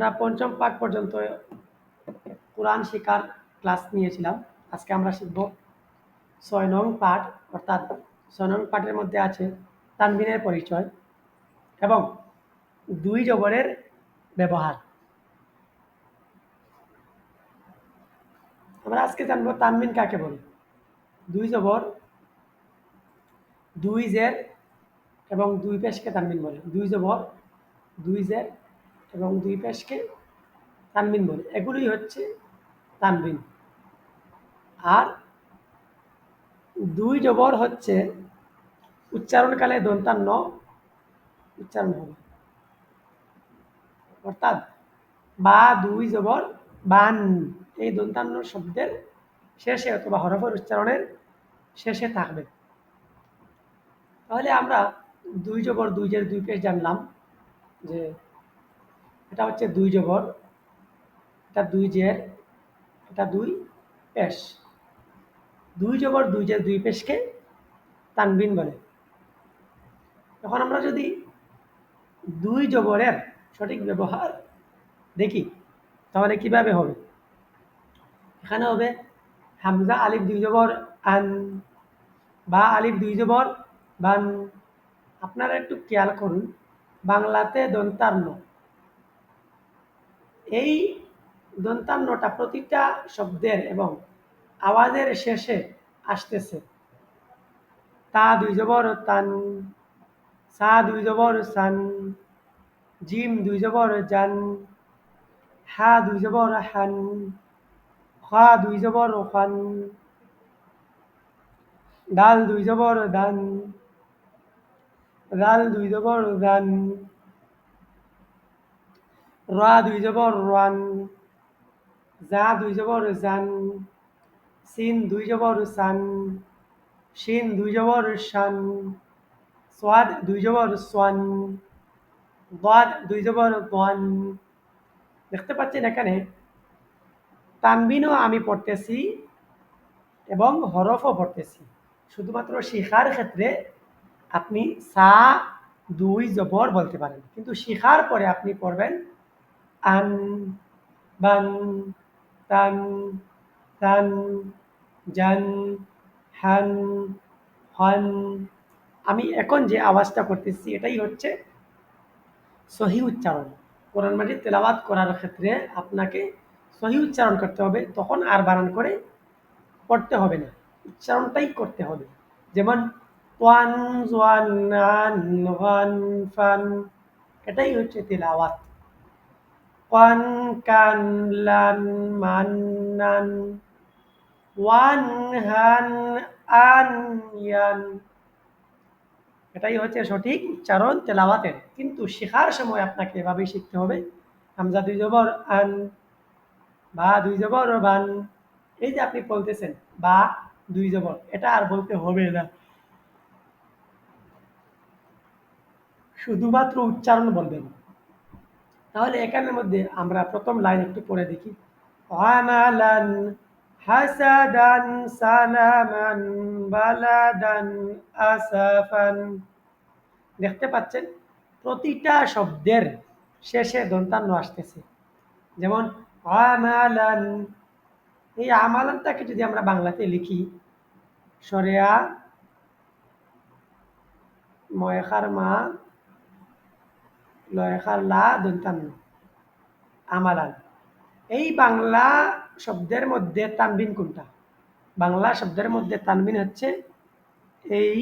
আমরা পঞ্চম পাঠ পর্যন্ত কোরআন শিকার ক্লাস নিয়েছিলাম। আজকে আমরা শিখব ছয় নং পাঠ, অর্থাৎ ছয় নং পাঠের মধ্যে আছে তানবিনের পরিচয় এবং দুই জবরের ব্যবহার। আমরা আজকে জানব তানবিন কাকে বলে? দুই জবর, দুই জের এবং দুই পেশকে তানবিন বলে। দুই জবর, দুই জের এবং দুই পেশকে তানবিন বলে। এগুলোই হচ্ছে তানবিন। আর দুই জবর হচ্ছে উচ্চারণকালে দন্তান্ন, উচ্চারণ হবে। অর্থাৎ বা দুই জবর বান, এই দন্তান্ন শব্দের শেষে অথবা হরফের উচ্চারণের শেষে থাকবে। তাহলে আমরা দুই জবর দুই জের দুই পেশ জানলাম যে এটা হচ্ছে দুই জবর, এটা দুই জের, এটা দুই পেশ। দুই জবর, দুই জের, দুই পেশকে তানবিন বলে। তখন আমরা যদি দুই জবরের সঠিক ব্যবহার দেখি, তাহলে কীভাবে হবে? এখানে হবে হামজা আলিফ দুই জবর, আন। বা আলিফ দুই জবর, বান। আপনারা একটু খেয়াল করুন, বাংলাতে দন্তান্ন এই দন্তান্নটা প্রতিটা শব্দের এবং আওয়াজের শেষে আসতেছে। তা দুই জবর তান, সা দুই জবর সান, জিম দুই জবর জান, হা দুই জবর হান, খা দুই জবর খান, ডাল দুই জবর দান রাল দুই জবর দান। রা দুই জবর রান জা দুই জবর জান সিন দুই জবর সান শিন দুই জবর শান সোয়াদ দুই জবর সোয়ান বাদ দুই জবর বান দেখতে পাচ্ছেন এখানে তানবিনও আমি পড়তেছি এবং হরফও পড়তেছি শুধুমাত্র শিখার ক্ষেত্রে আপনি সা দুই জবর বলতে পারেন কিন্তু শিখার পরে আপনি পড়বেন আন বান তান তান জান হান হন আমি এখন যে আওয়াজটা করতেছি, এটাই হচ্ছে সহি উচ্চারণ। কোরআন মাজিদ তেলাওয়াত করার ক্ষেত্রে আপনাকে সহি উচ্চারণ করতে হবে, তখন আর বানান করে পড়তে হবে না। উচ্চারণটাই করতে হবে। যেমন, ওয়ান ওয়ান, ফান, এটাই হচ্ছে তেলাওয়াত। ওয়ান কান লান মান নান ওয়ান হান আন ইয়ান এটাই হচ্ছে সঠিক উচ্চারণ তেলাওয়াতের। কিন্তু শেখার সময় আপনাকে এভাবেই শিখতে হবে। হামজা দুই জবর আন, বা দুই জবর বান। এই যে আপনি বলতেছেন, বা দুই জবর, এটা আর বলতে হবে না। শুধুমাত্র উচ্চারণ বলবেন। তাহলে এখানের মধ্যে আমরা প্রথম লাইন একটু পড়ে দেখি। দেখতে পাচ্ছেন, প্রতিটা শব্দের শেষে দন্তান্ন আসতেছে। যেমন আমালান এই আমালানটাকে যদি আমরা বাংলাতে লিখি, সরেয়া, ময়খার মা লয়খার লা দন্তান্ন আমালান এই বাংলা শব্দের মধ্যে তানবিন কোনটা? বাংলা শব্দের মধ্যে তানবিন হচ্ছে এই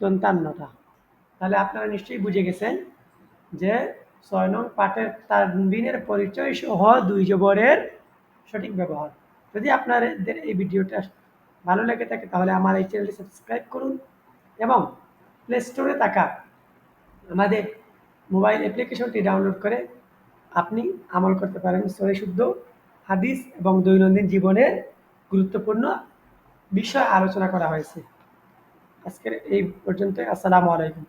দন্তান্নটা তাহলে আপনারা নিশ্চয়ই বুঝে গেছেন যে ছয় নং পাঠের তানবিনের পরিচয় সহ দুই জবরের সঠিক ব্যবহার। যদি আপনাদের এই ভিডিওটা ভালো লেগে থাকে তাহলে আমার এই চ্যানেলটি সাবস্ক্রাইব করুন এবং প্লে স্টোরে থাকা আমাদের মোবাইল অ্যাপ্লিকেশনটি ডাউনলোড করে আপনি আমল করতে পারেন সহি শুদ্ধ, হাদিস এবং দৈনন্দিন জীবনের গুরুত্বপূর্ণ বিষয় আলোচনা করা হয়েছে। আজকের এই পর্যন্ত আসসালামু আলাইকুম।